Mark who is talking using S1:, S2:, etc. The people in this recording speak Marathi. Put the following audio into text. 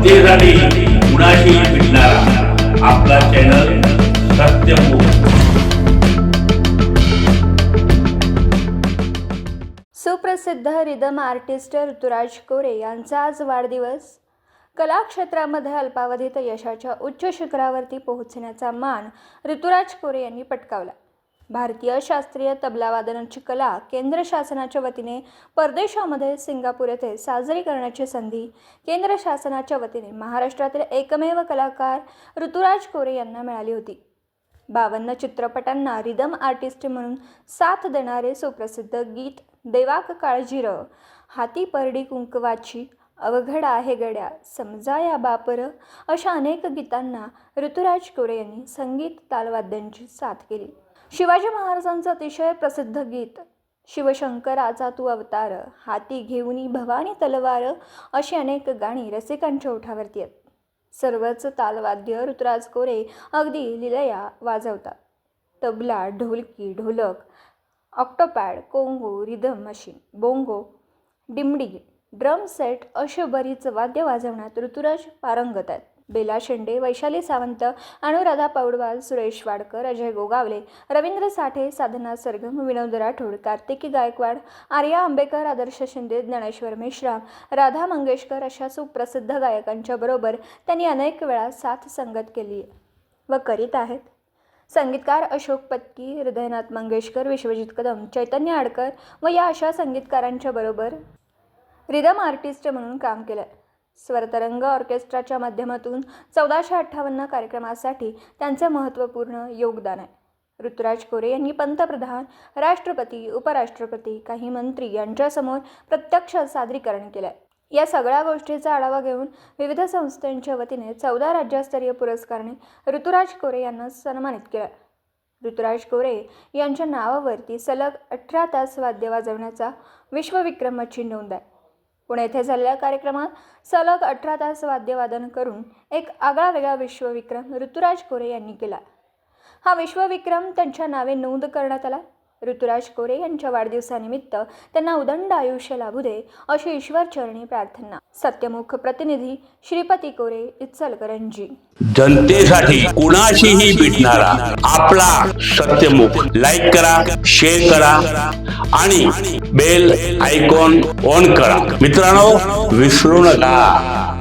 S1: जनतेसाठी कुणाशी भेटणारा आपला चॅनल सत्यमुख
S2: सुप्रसिद्ध रिदम आर्टिस्ट ऋतुराज कोरे यांचा आज वाढदिवस. कला क्षेत्रामध्ये अल्पावधीत यशाच्या उच्च शिखरावरती पोहोचण्याचा मान ऋतुराज कोरे यांनी पटकावला. भारतीय शास्त्रीय तबलावादनाची कला केंद्र शासनाच्या वतीने परदेशामध्ये सिंगापूर येथे साजरी करण्याची संधी केंद्र शासनाच्या वतीने महाराष्ट्रातील एकमेव कलाकार ऋतुराज कोरे यांना मिळाली होती. बावन्न चित्रपटांना रिदम आर्टिस्ट म्हणून साथ देणारे सुप्रसिद्ध गीत देवाक काळजीर हाती परडी कुंकवाची अवघड आहे गड्या समजा या बापर. अशा अनेक गीतांना ऋतुराज कोरे यांनी संगीत तालवाद्यांची साथ केली. शिवाजी महाराजांचं अतिशय प्रसिद्ध गीत शिवशंकराचा तू अवतार हाती घेऊनी भवानी तलवार अशी अनेक गाणी रसिकांच्या ओठावरती आहेत. सर्वच तालवाद्य ऋतुराज कोरे अगदी लिलया वाजवतात. तबला ढोलकी ढोलक octopad conga rhythm machine bongo डिमडी drum set असे बरीच वाद्य वाजवण्यात ऋतुराज पारंगत आहेत. बेला शेंडे वैशाली सावंत अनुराधा पौडवाल सुरेश वाडकर अजय गोगावले रवींद्र साठे साधना सरगम विनोद राठोड कार्तिकी गायकवाड आर्या आंबेकर आदर्श शिंदे ज्ञानेश्वर मेश्राम राधा मंगेशकर अशा सुप्रसिद्ध गायकांच्या बरोबर त्यांनी अनेक वेळा साथ संगत केली व करीत आहेत. संगीतकार अशोक पत्की हृदयनाथ मंगेशकर विश्वजित कदम चैतन्य आडकर व या अशा संगीतकारांच्या बरोबर रिदम आर्टिस्ट म्हणून काम केलं स्वरतरंग ऑर्केस्ट्राच्या माध्यमातून चौदाशे अठ्ठावन्न कार्यक्रमासाठी त्यांचं महत्त्वपूर्ण योगदान आहे. ऋतुराज कोरे यांनी पंतप्रधान राष्ट्रपती उपराष्ट्रपती काही मंत्री यांच्यासमोर प्रत्यक्ष सादरीकरण केलं आहे या सगळ्या गोष्टीचा आढावा घेऊन विविध संस्थांच्या वतीने चौदा राज्यस्तरीय पुरस्काराने ऋतुराज कोरे यांना सन्मानित केलं. ऋतुराज कोरे यांच्या नावावरती सलग अठरा तास वाद्य वाजवण्याचा विश्वविक्रमाची नोंद आहे. पुणे येथे झालेल्या कार्यक्रमात सलग अठरा तास वाद्यवादन करून एक आगळा वेगळा विश्वविक्रम ऋतुराज कोरे यांनी केला. हा विश्वविक्रम त्यांच्या नावे नोंद करण्यात आला. ऋतुराज कोरे यांच्या वाढदिवसानिमित्त त्यांना उदंड आयुष्य लाभू दे अशी ईश्वरचरणी प्रार्थना. सत्यमुख प्रतिनिधी श्रीपती कोरे इचलकरंजी.
S1: जनतेसाठी कुणाशीही भेटणारा आपला सत्यमुख लाईक करा शेअर करा आणि बेल आयकॉन ऑन करा. मित्रांनो विसरू नका.